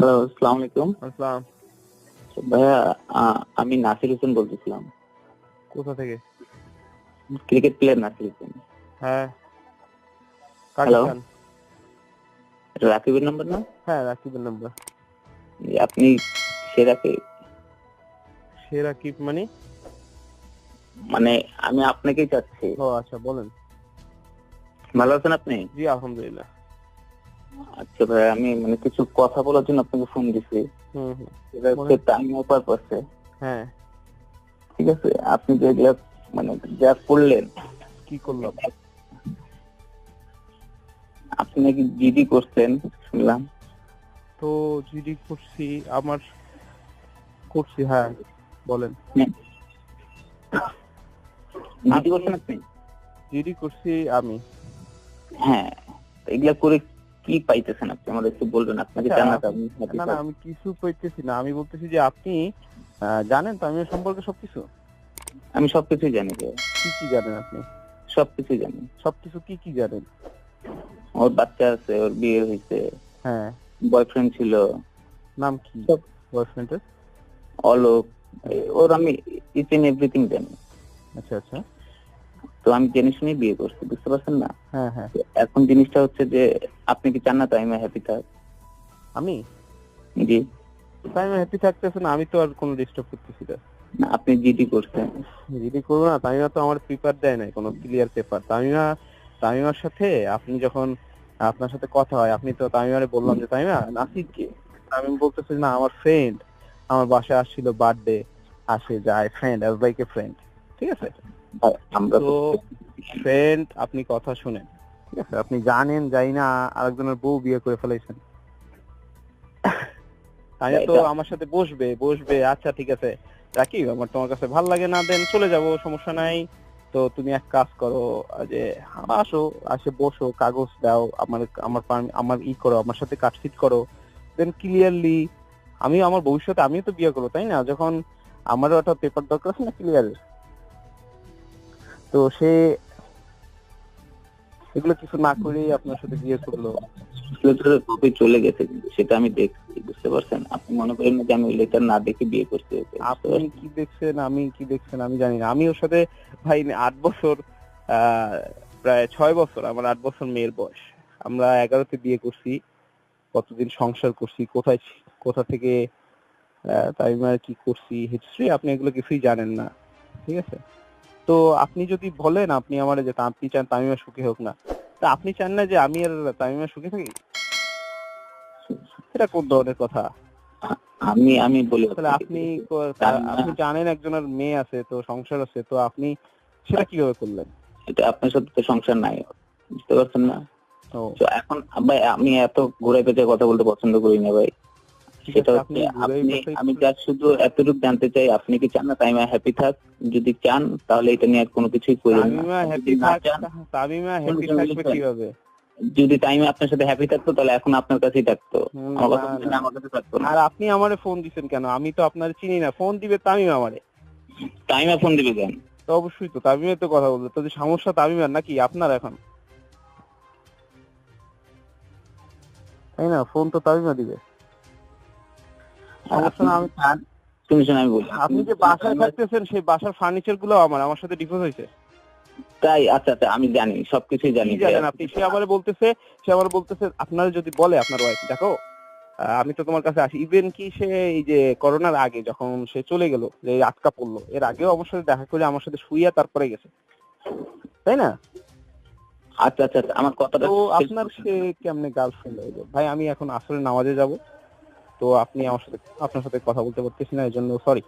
Hello আসসালামু আলাইকুম আসসালাম ভাইয়া আমি নাসির হোসেন বলতেছিলাম। কোথা থেকে? Cricket player Nasir Hossain. হ্যাঁ। এটা রাকিবের নাম্বার না? হ্যাঁ রাকিবের নাম্বার। আপনি সে রাকিব সে রাকিব মানে? মানে আমি আপনাকেই চাচ্ছি। ও আচ্ছা বলেন। ভালো আছেন আপনি? জি আলহামদুলিল্লাহ। আচ্ছা ভাই আমি মানে কিছু কথা বলার জন্য আপনাকে ফোন দিছি। এটা হচ্ছে টাইম হ্যাঁ। ঠিক আছে? আপনি যে এগুলা মানে যা করলেন কি করলাম? আপনি নাকি জিডি করছেন শুনলাম। তো জিডি করছি আমার করছি হ্যাঁ বলেন। জিডি করছেন আপনি? জিডি করছি আমি। হ্যাঁ এগুলা করে কি পাইতেছেন আপনি? আমাদের একটু বলবেন আপনাকে জানাতে না না আমি কিছু পাইতেছি না। আমি বলতেছি যে আপনি জানেন তো আমি সম্পর্কে সবকিছু? আমি সবকিছুই জানি কি কি জানেন আপনি? সবকিছুই জানি। সবকিছু কি কি জানেন? ওর বাচ্চা আছে ওর বিয়ে হয়েছে। হ্যাঁ। বয়ফ্রেন্ড ছিল। নাম কি। বয়ফ্রেন্ডের? অলোক ওর আমি ইচ এন্ড এভরিথিং জানি। আচ্ছা আচ্ছা। তো আমি জেনে শুনে বিয়ে করছি বুঝতে পারছেন না? হ্যাঁ হ্যাঁ। এখন জিনিসটা হচ্ছে যে আপনি কি চান না তাই আমি হ্যাপি থাক? আমি? জি। তাই আমি হ্যাপি থাকতেছে না আমি তো আর কোনো ডিস্টার্ব করতেছি না। না, আপনি জিডি করছেন। যদি করব না তামিমা তো আমার পেপার দেয় নাই কোনো ক্লিয়ার পেপার তামিমা তামিমার সাথে আপনি যখন আপনার সাথে কথা হয় আপনি তো তামিমারে বললাম যে তামিমা নাসির কে? তামিম বলতেছে না আমার ফ্রেন্ড আমার বাসায় আসছিল বার্থডে আসে যায় friend as like a friend ঠিক আছে? আমরা তো ফ্রেন্ড আপনি কথা শুনেন। ঠিক আছে আপনি জানেন যাই না আরেকজনের বউ বিয়ে করে ফেলাইছেন। তাই তো আমার সাথে বসবে বসবে আচ্ছা ঠিক আছে। রাকি আমার তোমার কাছে ভালো লাগে না দেন চলে যাব সমস্যা নাই। তো তুমি এক কাজ করো যে আসো আসে বসো কাগজ দাও আমার আমার আমার ই করো আমার সাথে কাটফিট করো। দেন ক্লিয়ারলি আমি আমার ভবিষ্যতে আমিও তো বিয়ে করব তাই না? যখন আমারও একটা পেপার দরকার আছে না ক্লিয়ারের তো সে এগুলো কিছু না করেই আপনার সাথে বিয়ে করল। কপি চলে গেছে কিন্তু সেটা আমি দেখছি বুঝতে পারছেন? আপনি মনে করেন না যে আমি লেটার না দেখে বিয়ে ওকে, আপনি কি দেখছেন আমি কি দেখছেন আমি জানি না। আমি ওর সাথে ভাই আট বছর আহ, প্রায় ছয় বছর আমার আট বছর মেয়ের বয়স। আমরা এগারোতে বিয়ে করছি কতদিন সংসার করছি কোথায় কোথা থেকে আহ, তামিমার কি করছি হিস্ট্রি আপনি এগুলো কিছুই জানেন না ঠিক আছে? তো আপনি যদি বলেন আপনি আমার যে আপনি চান তামিমা সুখী হোক না তা আপনি চান না যে আমি আর তামিমা সুখী থাকি? এটা কোন ধরনের কথা? আমি আমি বলি তাহলে আপনি আপনি জানেন একজনের মেয়ে আছে তো সংসার আছে তো আপনি সেটা কীভাবে করলেন? এটা আপনার সাথে তো সংসার নাই বুঝতে পারছেন না? তো এখন ভাই আমি এত ঘুরে পেঁচে কথা বলতে পছন্দ করি না ভাই। সেটা হচ্ছে আপনি আমি যা শুধু এতটুকু জানতে চাই আপনি কি চান না তাই আমি হ্যাপি থাক? যদি চান তাহলে এটা নিয়ে আর কোনো কিছুই করেন না। তামিমা হ্যাপি যদি তামিমা থাকবে কীভাবে? টাইমে আপনার সাথে হ্যাপি থাকতো তাহলে এখন আপনার কাছেই থাকতো। আমার কথা না, আমার কাছে থাকতো আর আপনি আমারে ফোন দিছেন কেন? আমি তো আপনার চিনি না। ফোন দিবে তামিম আমারে। টাইমে ফোন দিবে কেন? তো অবশ্যই তো তামিমের তো কথা বলবে। তো সমস্যা তামিমের নাকি? আপনার এখন। তাই না? ফোন তো তামিমা দিবে। আপনি যে বাসায় থাকতেছেন সেই বাসার ফার্নিচারগুলো আমার আমার সাথে ডিভোর্স হয়েছে। তাই আচ্ছা আচ্ছা আমি জানি সবকিছুই জানি আপনি? সে আবার বলতেছে সে আবার বলতেছে আপনারা যদি বলে আপনার ওয়াইফ দেখো আমি তো তোমার কাছে আসি। ইভেন কি সে এই যে করোনার আগে যখন সে চলে গেল যে আটকা পড়ল এর আগেও আমার সাথে দেখা করে আমার সাথে শুইয়া তারপরে গেছে। তাই না? আচ্ছা আচ্ছা আচ্ছা, আমার কথাটা তো আপনার সে কেমনে গার্লফ্রেন্ড হইল? ভাই আমি এখন আসলে নামাজে যাব। তো আপনি আমার সাথে আপনার সাথে কথা বলতে পারতেছি না এই জন্য সরি